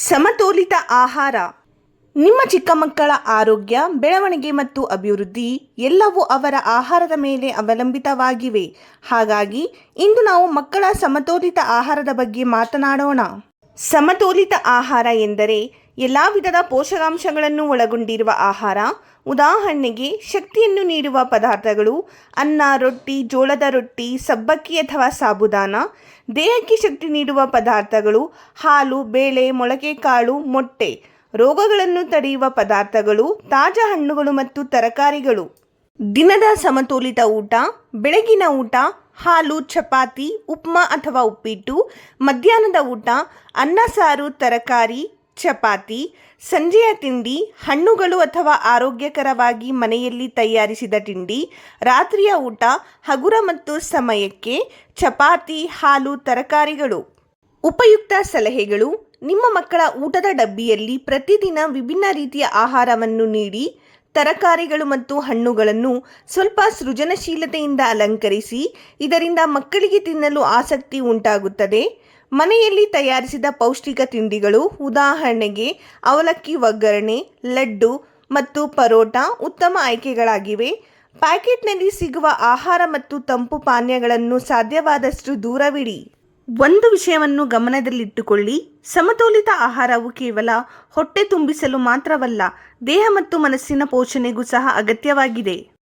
ಸಮತೋಲಿತ ಆಹಾರ. ನಿಮ್ಮ ಚಿಕ್ಕ ಮಕ್ಕಳ ಆರೋಗ್ಯ, ಬೆಳವಣಿಗೆ ಮತ್ತು ಅಭಿವೃದ್ಧಿ ಎಲ್ಲವೂ ಅವರ ಆಹಾರದ ಮೇಲೆ ಅವಲಂಬಿತವಾಗಿವೆ. ಹಾಗಾಗಿ, ಇಂದು ನಾವು ಮಕ್ಕಳ ಸಮತೋಲಿತ ಆಹಾರದ ಬಗ್ಗೆ ಮಾತನಾಡೋಣ. ಸಮತೋಲಿತ ಆಹಾರ ಎಂದರೆ ಎಲ್ಲ ವಿಧದ ಪೋಷಕಾಂಶಗಳನ್ನು ಒಳಗೊಂಡಿರುವ ಆಹಾರ, ಉದಾಹರಣೆಗೆ ಶಕ್ತಿಯನ್ನು ನೀಡುವ ಪದಾರ್ಥಗಳು, ಅನ್ನ, ರೊಟ್ಟಿ, ಜೋಳದ ರೊಟ್ಟಿ, ಸಬ್ಬಕ್ಕಿ ಅಥವಾ ಸಾಬುದಾನ, ದೇಹಕ್ಕೆ ಶಕ್ತಿ ನೀಡುವ ಪದಾರ್ಥಗಳು, ಹಾಲು, ಬೇಳೆ ಮೊಳಕೆ ಕಾಳು ಮೊಟ್ಟೆ, ರೋಗಗಳನ್ನು ತಡೆಯುವ ಪದಾರ್ಥಗಳು, ತಾಜಾ ಹಣ್ಣುಗಳು ಮತ್ತು ತರಕಾರಿಗಳು. ದಿನದ ಸಮತೋಲಿತ ಊಟ, ಬೆಳಗಿನ ಊಟ, ಹಾಲು, ಚಪಾತಿ, ಉಪ್ಮಾ ಅಥವಾ ಉಪ್ಪಿಟ್ಟು, ಮಧ್ಯಾಹ್ನದ ಊಟ, ಅನ್ನ, ಸಾರು, ತರಕಾರಿ ಚಪಾತಿ, ಸಂಜೆಯ ತಿಂಡಿ, ಹಣ್ಣುಗಳು ಅಥವಾ ಆರೋಗ್ಯಕರವಾಗಿ ಮನೆಯಲ್ಲಿ ತಯಾರಿಸಿದ ತಿಂಡಿ, ರಾತ್ರಿಯ ಊಟ, ಹಗುರ ಮತ್ತು ಸಮಯಕ್ಕೆ ಚಪಾತಿ, ಹಾಲು, ತರಕಾರಿಗಳು. ಉಪಯುಕ್ತ ಸಲಹೆಗಳು, ನಿಮ್ಮ ಮಕ್ಕಳ ಊಟದ ಡಬ್ಬಿಯಲ್ಲಿ ಪ್ರತಿದಿನ ವಿಭಿನ್ನ ರೀತಿಯ ಆಹಾರವನ್ನು ನೀಡಿ ತರಕಾರಿಗಳು ಮತ್ತು ಹಣ್ಣುಗಳನ್ನು ಸ್ವಲ್ಪ ಸೃಜನಶೀಲತೆಯಿಂದ ಅಲಂಕರಿಸಿ ಇದರಿಂದ ಮಕ್ಕಳಿಗೆ ತಿನ್ನಲು ಆಸಕ್ತಿ ಉಂಟಾಗುತ್ತದೆ. ಮನೆಯಲ್ಲಿ ತಯಾರಿಸಿದ ಪೌಷ್ಟಿಕ ತಿಂಡಿಗಳು ಉದಾಹರಣೆಗೆ ಅವಲಕ್ಕಿ ಒಗ್ಗರಣೆ, ಲಡ್ಡು ಮತ್ತು ಪರೋಟ ಉತ್ತಮ ಆಯ್ಕೆಗಳಾಗಿವೆ. ಪ್ಯಾಕೆಟ್ನಲ್ಲಿ ಸಿಗುವ ಆಹಾರ ಮತ್ತು ತಂಪು ಪಾನೀಯಗಳನ್ನು ಸಾಧ್ಯವಾದಷ್ಟು ದೂರವಿಡಿ. ಒಂದು ವಿಷಯವನ್ನು ಗಮನದಲ್ಲಿಟ್ಟುಕೊಳ್ಳಿ. ಸಮತೋಲಿತ ಆಹಾರವು ಕೇವಲ ಹೊಟ್ಟೆ ತುಂಬಿಸಲು ಮಾತ್ರವಲ್ಲ, ದೇಹ ಮತ್ತು ಮನಸ್ಸಿನ ಪೋಷಣೆಗೂ ಸಹ ಅಗತ್ಯವಾಗಿದೆ.